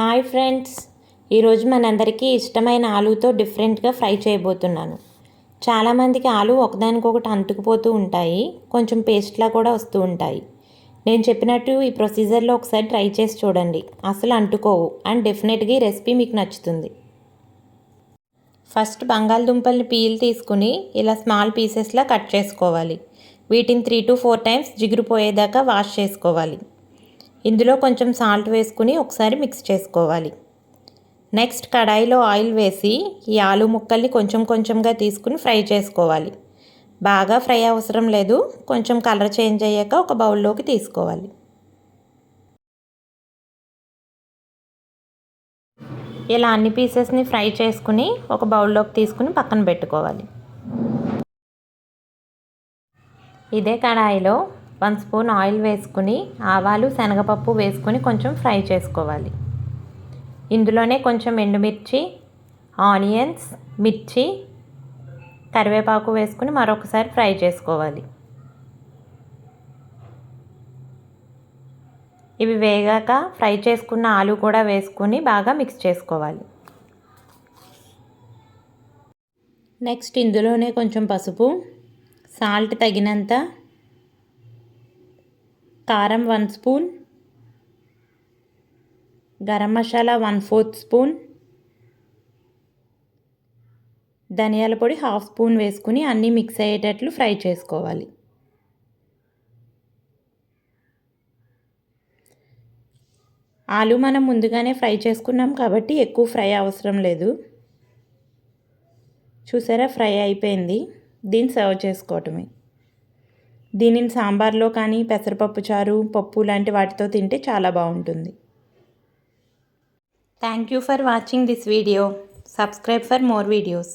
Hi friends. ఈరోజు మనందరికీ ఇష్టమైన ఆలుతో డిఫరెంట్గా ఫ్రై చేయబోతున్నాను. చాలామందికి ఆలు ఒకదానికొకటి అంటుకుపోతూ ఉంటాయి. కొంచెం పేస్ట్లా కూడా వస్తూ ఉంటాయి. నేను చెప్పినట్టు ఈ ప్రొసీజర్లో ఒకసారి ట్రై చేసి చూడండి. అసలు అంటుకోవు. అండ్ డెఫినెట్గా ఈ రెసిపీ మీకు నచ్చుతుంది. ఫస్ట్ బంగాళదుంపల్ని పీల్ తీసుకుని ఇలా స్మాల్ పీసెస్లా కట్ చేసుకోవాలి. వీటిని త్రీ టు ఫోర్ టైమ్స్ జిగురు పోయేదాకా వాష్ చేసుకోవాలి. ఇందులో కొంచెం సాల్ట్ వేసుకుని ఒకసారి మిక్స్ చేసుకోవాలి. నెక్స్ట్ కడాయిలో ఆయిల్ వేసి ఈ ఆలు ముక్కల్ని కొంచెం కొంచెంగా తీసుకుని ఫ్రై చేసుకోవాలి. బాగా ఫ్రై అవసరం లేదు కొంచెం కలర్ చేంజ్ అయ్యాక ఒక బౌల్లోకి తీసుకోవాలి. ఇలా అన్ని పీసెస్ని ఫ్రై చేసుకుని ఒక బౌల్లోకి తీసుకుని పక్కన పెట్టుకోవాలి. ఇదే కడాయిలో వన్ స్పూన్ ఆయిల్ వేసుకుని ఆవాలు శనగపప్పు వేసుకుని కొంచెం ఫ్రై చేసుకోవాలి. ఇందులోనే కొంచెం ఎండుమిర్చి ఆనియన్స్ మిర్చి కరివేపాకు వేసుకుని మరొకసారి ఫ్రై చేసుకోవాలి. ఇవి వేగాక ఫ్రై చేసుకున్న ఆలు కూడా వేసుకుని బాగా మిక్స్ చేసుకోవాలి. నెక్స్ట్ ఇందులోనే కొంచెం పసుపు సాల్ట్ తగినంత కారం one spoon. Garam masala one fourth spoon. ధనియాల పొడి హాఫ్ స్పూన్ వేసుకుని అన్నీ మిక్స్ అయ్యేటట్లు ఫ్రై చేసుకోవాలి. ఆలు మనం ముందుగానే ఫ్రై చేసుకున్నాం కాబట్టి ఎక్కువ ఫ్రై అవసరం లేదు. చూసారా? ఫ్రై అయిపోయింది. దీన్ని సర్వ్ చేసుకోవటమే. దీనిని సాంబార్లో కానీ పెసరపప్పు చారు పప్పు లాంటి వాటితో తింటే చాలా బాగుంటుంది. Thank you for watching this video subscribe for more videos